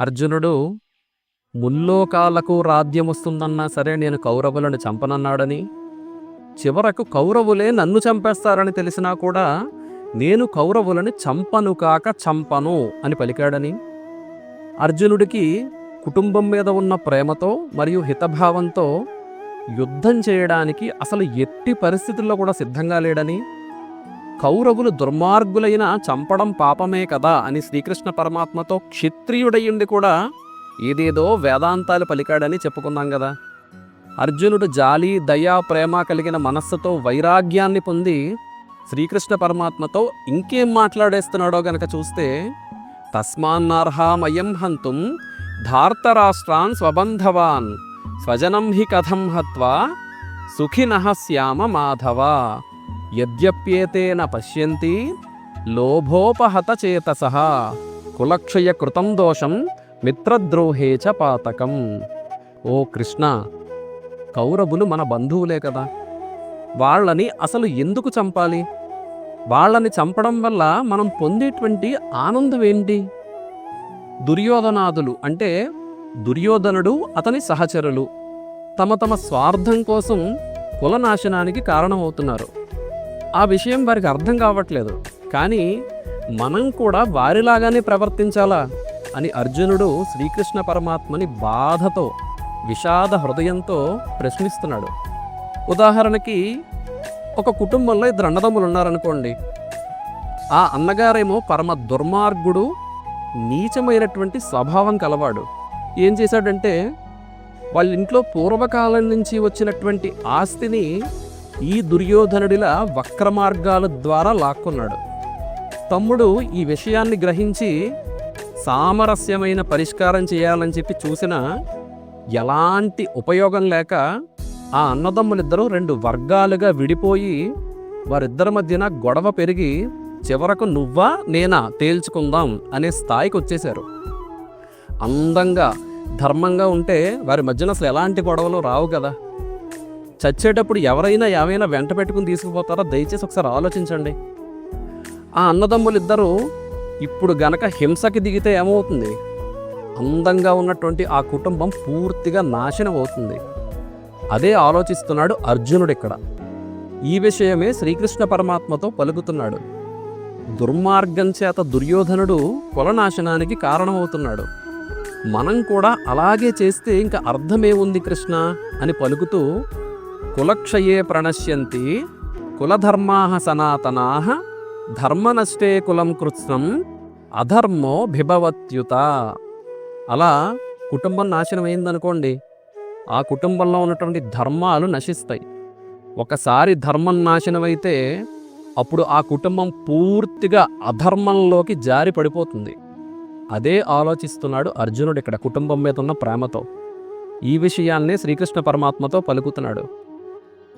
అర్జునుడు ముల్లోకాలకు రాజ్యం వస్తుందన్నా సరే నేను కౌరవులను చంపనన్నాడని చివరకు కౌరవులే నన్ను చంపేస్తారని తెలిసినా కూడా నేను కౌరవులని చంపను కాక చంపను అని పలికాడని. అర్జునుడికి కుటుంబం మీద ఉన్న ప్రేమతో మరియు హితభావంతో యుద్ధం చేయడానికి అసలు ఎట్టి పరిస్థితుల్లో కూడా సిద్ధంగా లేడని కౌరవులు దుర్మార్గులైన చంపడం పాపమే కదా అని శ్రీకృష్ణ పరమాత్మతో క్షత్రియుడయ్యుండి కూడా ఏదేదో వేదాంతాలు పలికాడని చెప్పుకున్నాం కదా. అర్జునుడు జాలి దయా ప్రేమ కలిగిన మనస్సుతో వైరాగ్యాన్ని పొంది శ్రీకృష్ణ పరమాత్మతో ఇంకేం మాట్లాడేస్తున్నాడో గనక చూస్తే తస్మాన్నార్హామయం హంతుం ధార్తరాష్ట్రాన్ స్వబంధవాన్ స్వజనం హి కథం హత్వా సుఖినః శ్యామ మాధవ. యద్యప్యేతేన పశ్యంతి లోభోపహతచేతస కులక్షయ కృతం దోషం మిత్రద్రోహే చ పాతకం. ఓ కృష్ణ కౌరవులు మన బంధువులే కదా వాళ్ళని అసలు ఎందుకు చంపాలి? వాళ్ళని చంపడం వల్ల మనం పొందేటువంటి ఆనందం ఏంటి? దుర్యోధనాదులు అంటే దుర్యోధనుడు అతని సహచరులు తమ తమ స్వార్థం కోసం కులనాశనానికి కారణమవుతున్నారు. ఆ విషయం వారికి అర్థం కావట్లేదు. కానీ మనం కూడా వారిలాగానే ప్రవర్తించాలా? అని అర్జునుడు శ్రీకృష్ణ పరమాత్మని బాధతో విషాద హృదయంతో ప్రశ్నిస్తున్నాడు. ఉదాహరణకి ఒక కుటుంబంలో ఇద్దరు అన్నదమ్ములు ఉన్నారనుకోండి. ఆ అన్నగారేమో పరమ దుర్మార్గుడు నీచమైనటువంటి స్వభావం కలవాడు. ఏం చేశాడంటే వాళ్ళ ఇంట్లో పూర్వకాలం నుంచి వచ్చినటువంటి ఆస్తిని ఈ దుర్యోధనుడిలా వక్రమార్గాల ద్వారా లాక్కున్నాడు. తమ్ముడు ఈ విషయాన్ని గ్రహించి సామరస్యమైన పరిష్కారం చేయాలని చెప్పి చూసినా ఎలాంటి ఉపయోగం లేక ఆ అన్నదమ్ములిద్దరూ రెండు వర్గాలుగా విడిపోయి వారిద్దరి మధ్యన గొడవ పెరిగి చివరకు నువ్వా నేనా తేల్చుకుందాం అనే స్థాయికి వచ్చేశారు. అందంగా ధర్మంగా ఉంటే వారి మధ్యన అసలు ఎలాంటి గొడవలు రావు కదా. చచ్చేటప్పుడు ఎవరైనా ఏమైనా వెంట పెట్టుకుని తీసుకుపోతారో? దయచేసి ఒకసారి ఆలోచించండి. ఆ అన్నదమ్ములు ఇద్దరు ఇప్పుడు గనక హింసకి దిగితే ఏమవుతుంది? అందంగా ఉన్నటువంటి ఆ కుటుంబం పూర్తిగా నాశనం అవుతుంది. అదే ఆలోచిస్తున్నాడు అర్జునుడు ఇక్కడ. ఈ విషయమే శ్రీకృష్ణ పరమాత్మతో పలుకుతున్నాడు. దుర్మార్గం చేత దుర్యోధనుడు కులనాశనానికి కారణమవుతున్నాడు. మనం కూడా అలాగే చేస్తే ఇంకా అర్థమే ఉంది కృష్ణ? అని పలుకుతూ కులక్షయే ప్రణశ్యంతి కులధర్మా సనాతనా ధర్మనష్టే కులం కృత్స్నం అధర్మో భిభవత్యుత. అలా కుటుంబం నాశనం అయిందనుకోండి ఆ కుటుంబంలో ఉన్నటువంటి ధర్మాలు నశిస్తాయి. ఒకసారి ధర్మం నాశనమైతే అప్పుడు ఆ కుటుంబం పూర్తిగా అధర్మంలోకి జారి పడిపోతుంది. అదే ఆలోచిస్తున్నాడు అర్జునుడు ఇక్కడ కుటుంబం మీద ఉన్న ప్రేమతో. ఈ విషయాన్నే శ్రీకృష్ణ పరమాత్మతో పలుకుతున్నాడు.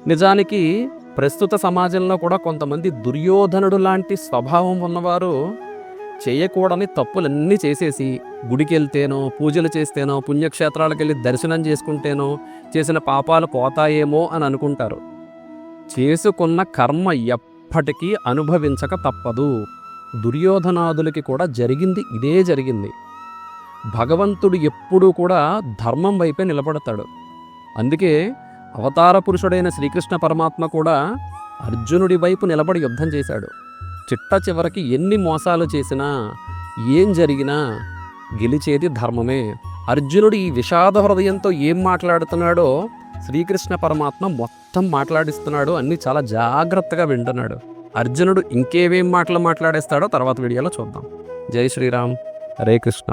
నిజానికి ప్రస్తుత సమాజంలో కూడా కొంతమంది దుర్యోధనుడు లాంటి స్వభావం ఉన్నవారు చేయకూడని తప్పులన్నీ చేసేసి గుడికి వెళ్తేనో పూజలు చేస్తేనో పుణ్యక్షేత్రాలకు వెళ్ళి దర్శనం చేసుకుంటేనో చేసిన పాపాలు పోతాయేమో అని అనుకుంటారు. చేసుకున్న కర్మ ఎప్పటికీ అనుభవించక తప్పదు. దుర్యోధనాదులకి కూడా జరిగింది ఇదే జరిగింది. భగవంతుడు ఎప్పుడూ కూడా ధర్మం వైపే నిలబడతాడు. అందుకే అవతార పురుషుడైన శ్రీకృష్ణ పరమాత్మ కూడా అర్జునుడి వైపు నిలబడి యుద్ధం చేశాడు. చిట్ట చివరికి ఎన్ని మోసాలు చేసినా ఏం జరిగినా గెలిచేది ధర్మమే. అర్జునుడు ఈ విషాద హృదయంతో ఏం మాట్లాడుతున్నాడో శ్రీకృష్ణ పరమాత్మ మొత్తం మాట్లాడిస్తున్నాడు అన్ని చాలా జాగ్రత్తగా వింటున్నాడు. అర్జునుడు ఇంకేవేం మాటలు మాట్లాడేస్తాడో తర్వాత వీడియోలో చూద్దాం. జై శ్రీరామ్. హరే కృష్ణ.